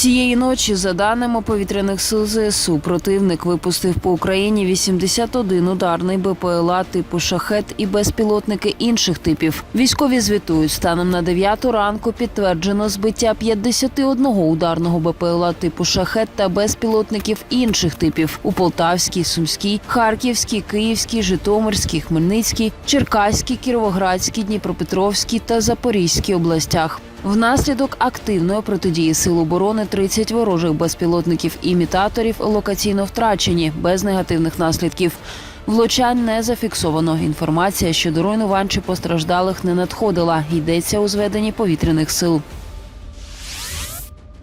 Цієї ночі, за даними повітряних сил ЗСУ, противник випустив по Україні 81 ударний БПЛА типу шахет і безпілотники інших типів. Військові звітують станом на 9 ранку підтверджено збиття 51 ударного БПЛА типу шахет та безпілотників інших типів у Полтавській, Сумській, Харківській, Київській, Житомирській, Хмельницькій, Черкаській, Кіровоградській, Дніпропетровській та Запорізькій областях. Внаслідок активної протидії сил оборони 30 ворожих безпілотників імітаторів локаційно втрачені без негативних наслідків. Влучань не зафіксовано. Інформація щодо руйнувань чи постраждалих не надходила. Йдеться у зведенні повітряних сил.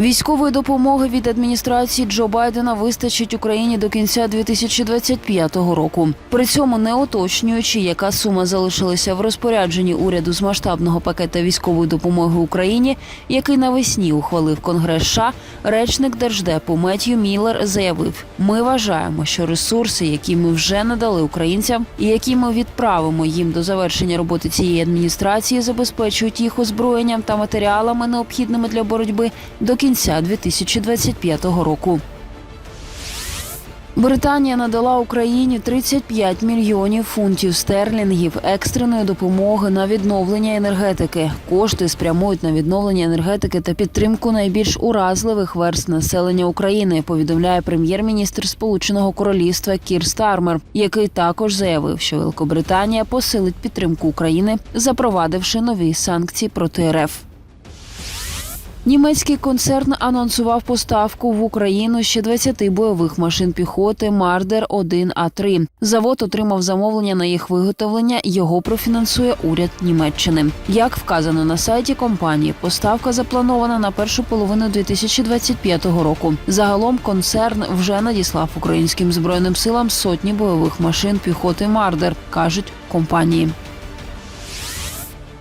Військової допомоги від адміністрації Джо Байдена вистачить Україні до кінця 2025 року. При цьому не уточнюючи, яка сума залишилася в розпорядженні уряду з масштабного пакета військової допомоги Україні, який навесні ухвалив Конгрес США, речник держдепу Меттью Міллер заявив: ми вважаємо, що ресурси, які ми вже надали українцям, і які ми відправимо їм до завершення роботи цієї адміністрації, забезпечують їх озброєнням та матеріалами, необхідними для боротьби до кінця 2025 року. Британія надала Україні 35 мільйонів фунтів стерлінгів екстреної допомоги на відновлення енергетики. Кошти спрямують на відновлення енергетики та підтримку найбільш уразливих верст населення України. Повідомляє прем'єр-міністр Сполученого Королівства Кір Стармер, який також заявив, що Великобританія посилить підтримку України, запровадивши нові санкції проти РФ. Німецький концерн анонсував поставку в Україну ще 20 бойових машин піхоти Мардер 1 а 3 Завод отримав замовлення на їх виготовлення. Його профінансує уряд Німеччини. Як вказано на сайті компанії, поставка запланована на першу половину 2025 року. Загалом концерн вже надіслав українським збройним силам сотні бойових машин піхоти Мардер, кажуть компанії.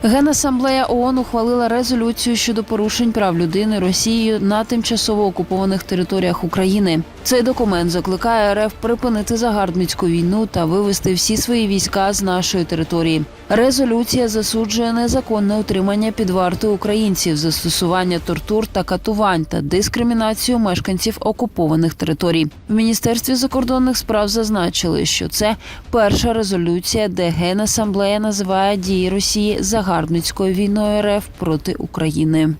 Генасамблея ООН ухвалила резолюцію щодо порушень прав людини Росією на тимчасово окупованих територіях України. Цей документ закликає РФ припинити загарбницьку війну та вивести всі свої війська з нашої території. Резолюція засуджує незаконне утримання під вартою українців, застосування тортур та катувань та дискримінацію мешканців окупованих територій. В міністерстві закордонних справ зазначили, що це перша резолюція, де Генасамблея називає дії Росії загарбницькою війною РФ проти України.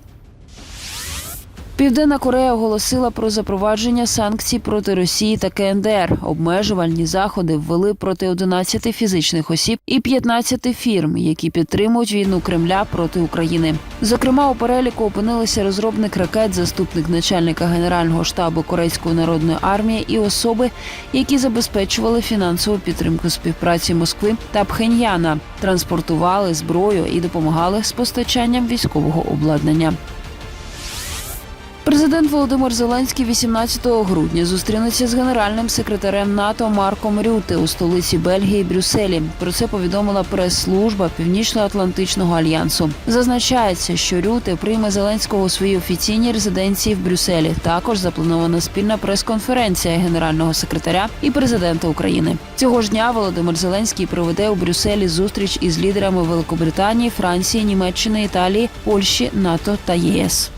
Південна Корея оголосила про запровадження санкцій проти Росії та КНДР. Обмежувальні заходи ввели проти 11 фізичних осіб і 15 фірм, які підтримують війну Кремля проти України. Зокрема, у переліку опинилися розробник ракет, заступник начальника генерального штабу Корейської народної армії і особи, які забезпечували фінансову підтримку співпраці Москви та Пхеньяна, транспортували зброю і допомагали з постачанням військового обладнання. Президент Володимир Зеленський 18 грудня зустрінеться з генеральним секретарем НАТО Марком Рюте у столиці Бельгії Брюсселі. Про це повідомила прес-служба Північно-Атлантичного альянсу. Зазначається, що Рюте прийме Зеленського у своїй офіційній резиденції в Брюсселі. Також запланована спільна прес-конференція генерального секретаря і президента України. Цього ж дня Володимир Зеленський проведе у Брюсселі зустріч із лідерами Великобританії, Франції, Німеччини, Італії, Польщі, НАТО та ЄС.